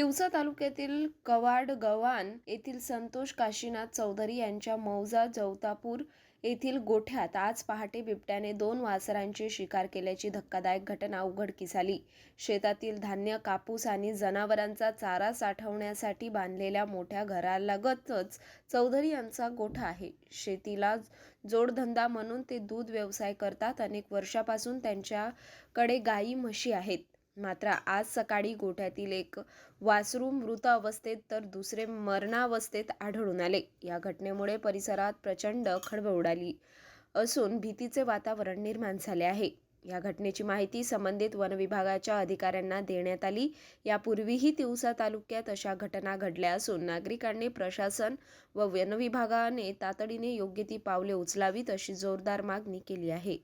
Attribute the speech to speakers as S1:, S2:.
S1: तिवसा तालुक्यातील कवाड गव्हाण येथील संतोष काशीनाथ चौधरी यांच्या मौजा जवतापूर येथील गोठ्यात आज पहाटे बिबट्याने दोन वासरांची शिकार केल्याची धक्कादायक घटना उघडकीस आली. शेतातील धान्य कापूस आणि जनावरांचा चारा साठवण्यासाठी बांधलेल्या मोठ्या घरालगतच चौधरी यांचा गोठा आहे. शेतीला जोडधंदा म्हणून ते दूध व्यवसाय करतात. अनेक वर्षापासून त्यांच्याकडे गायी म्हशी आहेत. मात्र आज सकाळी गोठ्यातील एक वासरू मृत अवस्थेत तर दुसरे मरणावस्थेत आढळून आले. या घटनेमुळे परिसरात प्रचंड खळबळ उडाली असून भीतीचे वातावरण निर्माण झाले आहे. या घटनेची माहिती संबंधित वनविभागाच्या अधिकाऱ्यांना देण्यात आली. यापूर्वीही तिवसा तालुक्यात अशा घटना घडल्या असून नागरिकांनी प्रशासन व वनविभागाने तातडीने योग्य ती पावले उचलावीत अशी जोरदार मागणी केली आहे.